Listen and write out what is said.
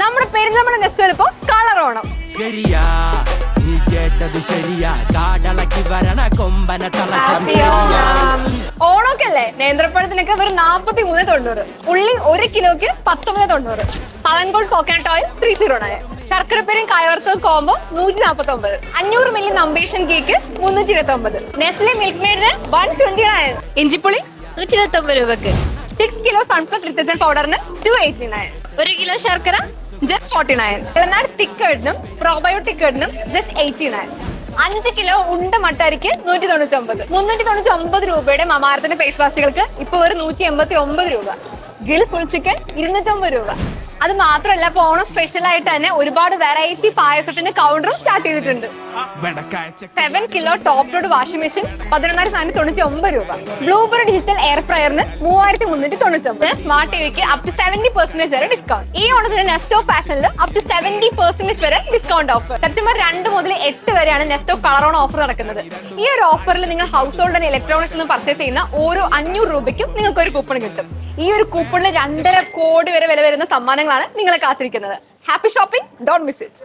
നമ്മുടെ പെരിന്തൽമണ്ണ നെസ്റ്റോയിൽ ഇപ്പോ കളർ ഓണം. ശരിയാ നീ കേട്ടത് ശരിയാ. കാടളക്കി വരണ കൊമ്പന. ഓണമൊക്കെ അല്ലേ? നേന്ത്രപ്പഴത്തിനൊക്കെ വെറും നാപ്പത്തി മൂന്ന് തൊണ്ണൂറ്. ഉള്ളി ഒരു കിലോക്ക് പത്തൊമ്പത് തൊണ്ണൂറ്. പവൻകോൾ coconut oil three zero nine ശർക്കരപ്പേരും കായവർത്തവും കോമ്പോ നൂറ്റി നാൽപ്പത്തി ഒമ്പത് അഞ്ഞൂറ് മില്ലി നമ്പേഷൻ കേക്ക് മുന്നൂറ്റി ഇരുപത്തി ഒമ്പത് നെസ്ലെ മിൽക്ക് മെയ്ഡിന് വൺ ട്വന്റി നയൻ ഇഞ്ചിപ്പുളി? നൂറ്റി ഇരുപത്തി ഒമ്പത് രൂപക്ക്. സിക്സ് കിലോ സൺഫ്ലവർ ഡിറ്റർജന്റ് പൗഡറിന് ടു എയ്റ്റി നയൻ ഒരു കിലോ ശർക്കര ജസ്റ്റ് ഫോർട്ടി നയൻ ഇളനാട് തിക്കേഡിനും പ്രോബയോട്ടിക് കേഡിനും ജസ്റ്റ് എയ്റ്റി നയൻ അഞ്ച് കിലോ ഉണ്ട മട്ടരിക്ക് നൂറ്റി തൊണ്ണൂറ്റി ഒമ്പത് മുന്നൂറ്റി തൊണ്ണൂറ്റി ഒമ്പത് രൂപയുടെ മമാരത്തിന്റെ ഫേസ് വാഷുകൾക്ക് ഇപ്പോൾ ഒരു നൂറ്റി എൺപത്തി ഒമ്പത് രൂപ. ഗിൽ ഫുൾ ചിക്കൻ ഇരുന്നൂറ്റമ്പത് രൂപ. അത് മാത്രമല്ല ഇപ്പൊ ഓണം സ്പെഷ്യൽ ആയിട്ട് തന്നെ ഒരുപാട് വെറൈറ്റി പായസത്തിന്റെ കൗണ്ടറും സ്റ്റാർട്ട് ചെയ്തിട്ടുണ്ട്. Seven kilo top load washing machine പതിനൊന്നായിരത്തി നാനൂറ്റി തൊണ്ണൂറ്റി ഒമ്പത് രൂപ. ബ്ലൂബെറി ഡിജിറ്റൽ എയർ ഫ്രയറിന് മൂവായിരത്തി മുന്നൂറ്റി തൊണ്ണൂറ്റി ഒമ്പത്. സ്മാർട്ട് ടിവിക്ക് അപ് ടു സെവന്റി പെർസെന്റേജ് വരെ ഡിസ്കൗണ്ട് ഈ ഓണത്തിന് നെസ്റ്റോ ഫാഷനിൽ അപ് ടു സെവന്റി പെർസെന്റേജ് വരെ ഡിസ്കൗണ്ട് ഓഫർ സെപ്റ്റംബർ രണ്ട് മുതൽ എട്ട് വരെയാണ് നെസ്റ്റോ കളർ ഓൺ ഓഫർ നടക്കുന്നത്. ഈ ഒരു ഓഫറിൽ നിങ്ങൾ ഹൗസ് ഹോൾഡ് ആൻഡ് ഇലക്ട്രോണിക്സ് നിന്ന് പർച്ചേസ് ചെയ്യുന്ന ഓരോ അഞ്ഞൂറ് രൂപയ്ക്കും നിങ്ങൾക്ക് ഒരു കൂപ്പൺ കിട്ടും. ഈ ഒരു കൂപ്പണിൽ രണ്ടര കോടി വരെ വില വരുന്ന സമ്മാനങ്ങളാണ് നിങ്ങളെ കാത്തിരിക്കുന്നത്. Happy shopping don't miss it